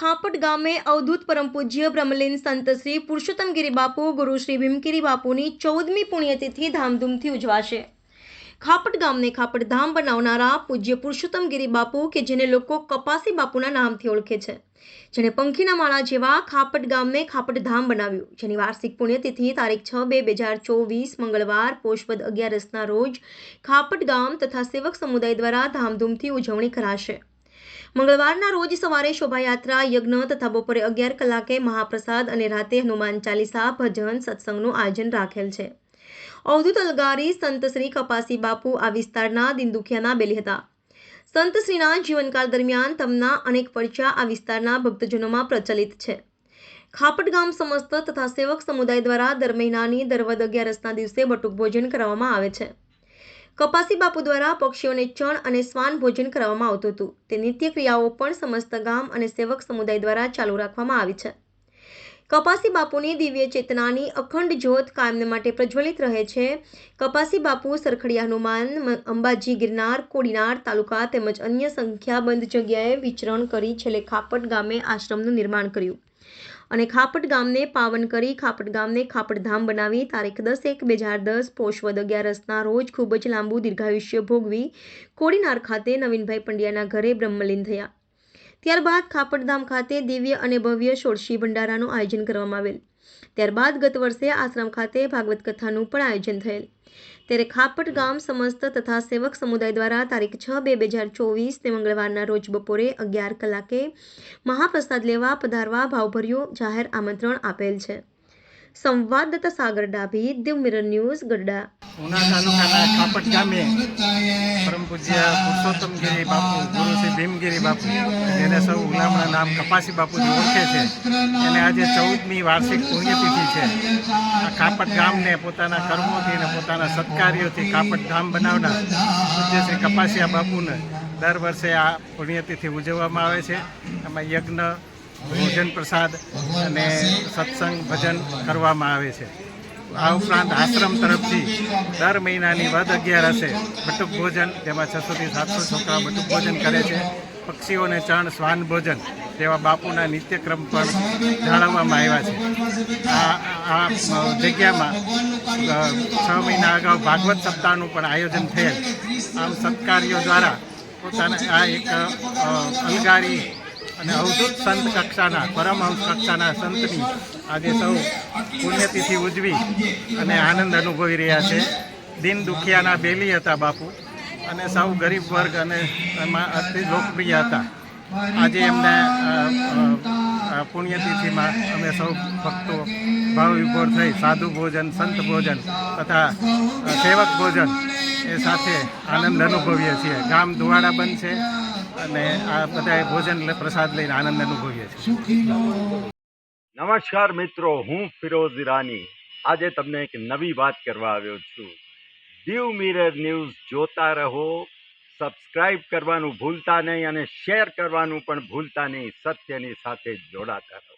ખાપટ ગામે અવધૂત પરમ પૂજ્ય બ્રહ્મલીન સંત શ્રી પુરુષોત્તમગીરી બાપુ ગુરુ શ્રી ભીમગીરી બાપુની ચૌદમી પુણ્યતિથિ ધામધૂમથી ઉજવાશે. ખાપટ ગામને ખાપટ ધામ બનાવનારા પૂજ્ય પુરુષોત્તમગીરી બાપુ કે જેને લોકો કપાસી બાપુના નામથી ઓળખે છે. જેણે પંખીના માળા જેવા ખાપટ ગામને ખાપટ ધામ બનાવ્યું. જેની વાર્ષિક પુણ્યતિથિ તારીખ છ બે બે હજાર ચોવીસ મંગળવાર પોષપદ અગિયારસના રોજ ખાપટ ગામ તથા સેવક સમુદાય દ્વારા ધામધૂમથી ઉજવણી કરાશે. મંગળવારના રોજ સવારે શોભાયાત્રા, યજ્ઞ તથા બપોરે અગિયાર કલાકે મહાપ્રસાદ અને રાતે હનુમાન ચાલીસા ભજન સત્સંગનું આયોજન રાખેલ છે. અવધૂત અલગારી સંત શ્રી કપાસી બાપુ આ વિસ્તારના દિનદુખિયાના બેલી હતા. સંત શ્રીના જીવનકાળ દરમિયાન તેમના અનેક પરચા આ વિસ્તારના ભક્તજનોમાં પ્રચલિત છે. ખાપટ ગામ સમસ્ત તથા સેવક સમુદાય દ્વારા દર મહિનાની દરવદ અગિયારસના દિવસે બટુક ભોજન કરવામાં આવે છે. કપાસી બાપુ દ્વારા પક્ષીઓને ચણ અને શ્વાન ભોજન કરવામાં આવતું હતું. તે નિત્ય ક્રિયાઓ પણ સમસ્ત ગામ અને સેવક સમુદાય દ્વારા ચાલુ રાખવામાં આવી છે. કપાસી બાપુની દિવ્ય ચેતનાની અખંડ જ્યોત કાયમને માટે પ્રજ્વલિત રહે છે. કપાસી બાપુ, સરખડિયા હનુમાન અંબાજી, ગિરનાર, કોડીનાર તાલુકા તેમજ અન્ય સંખ્યાબંધ જગ્યાએ વિચરણ કરી છેલ્લે ખાપટ ગામે આશ્રમનું નિર્માણ કર્યું. અને ખાપટ ગામને પાવન કરી ખાપટ ગામને ખાપટધામ બનાવી તારીખ દસ એક બે હજાર દસ પોષવદ અગિયારસના રોજ ખૂબ જ લાંબુ દીર્ઘાયુષ્ય ભોગવી કોડીનાર ખાતે નવીનભાઈ પંડ્યાના ઘરે બ્રહ્મલીન થયા. ત્યારબાદ ખાપટધામ ખાતે દિવ્ય અને ભવ્ય ષોડશી ભંડારાનું આયોજન કરવામાં આવેલ. ત્યારબાદ ગત વર્ષે આશ્રમ ખાતે ભાગવત કથાનું પણ આયોજન થયેલ. ત્યારે ખાપટ ગામ સમસ્ત તથા સેવક સમુદાય દ્વારા તારીખ છ બે બે હજાર ચોવીસને મંગળવારના રોજ બપોરે અગિયાર કલાકે મહાપ્રસાદ લેવા, પધારવા, ભાવભર્યું જાહેર આમંત્રણ આપેલ છે. સંવાદદાતા સાગર ડાભી દીવ મિરર ન્યૂઝ ગઢડા. ઉના તાલુકાના ખાપટ ગામે પરમ પૂજ્ય પુરુષોત્તમગીરી બાપુ, ગુરુ શ્રી ભીમગીરી બાપુ, જેને સૌ ગુલામના નામ કપાસી બાપુજી ઓળખે છે. એને આજે ચૌદમી વાર્ષિક પુણ્યતિથિ છે. આ કાપટ ગામને પોતાના કર્મોથી અને પોતાના સત્કાર્યોથી કાપટ ગામ બનાવનાર પૂજ્ય શ્રી કપાસિયા બાપુને દર વર્ષે આ પુણ્યતિથિ ઉજવવામાં આવે છે. એમાં યજ્ઞ ભોજન પ્રસાદ અને સત્સંગ ભજન કરવામાં આવે છે. આ ઉપરાંત આશ્રમ તરફથી દર મહિનાની વધ અગિયાર હશે બટુક ભોજન તેમાં છસોથી સાતસો છોકરા બટુક ભોજન કરે છે. પક્ષીઓને ચણ, શ્વાન ભોજન તેવા બાપુના નિત્યક્રમ પણ જાળવવામાં આવ્યા છે. આ આ જગ્યામાં છ મહિના અગાઉ ભાગવત સપ્તાહનું પણ આયોજન થયેલ. આમ સત્કાર્યો દ્વારા પોતાના, આ એક અલગારી અને અવધૂત સંત કક્ષાના પરમહંસ કક્ષાના સંતની આજે સૌ પુણ્યતિથિ ઉજવી અને આનંદ અનુભવી રહ્યા છે. દિન દુખિયાના બેલી હતા બાપુ અને સૌ ગરીબ વર્ગ અને એમાં અતિ લોકપ્રિય હતા. આજે એમને પુણ્યતિથિમાં અમે સૌ ભક્તો ભાવ વિભોર થઈ સાધુ ભોજન, સંત ભોજન તથા સેવક ભોજન એ સાથે આનંદ અનુભવીએ છીએ. ગામ ધુવાડા બંધ છે. અને આ બધા ભોજન પ્રસાદ લઈને આનંદ અનુભવીએ છીએ. નમસ્કાર મિત્રો, હું ફિરોઝ ઈરાની. આજે તમને એક નવી વાત કરવા આવ્યો છું. દીવ મિરર ન્યૂઝ જોતા રહો, સબસ્ક્રાઇબ કરવાનું ભૂલતા નહીં અને શેર કરવાનું પણ ભૂલતા નહીં, સત્યની સાથે જોડાતા રહો.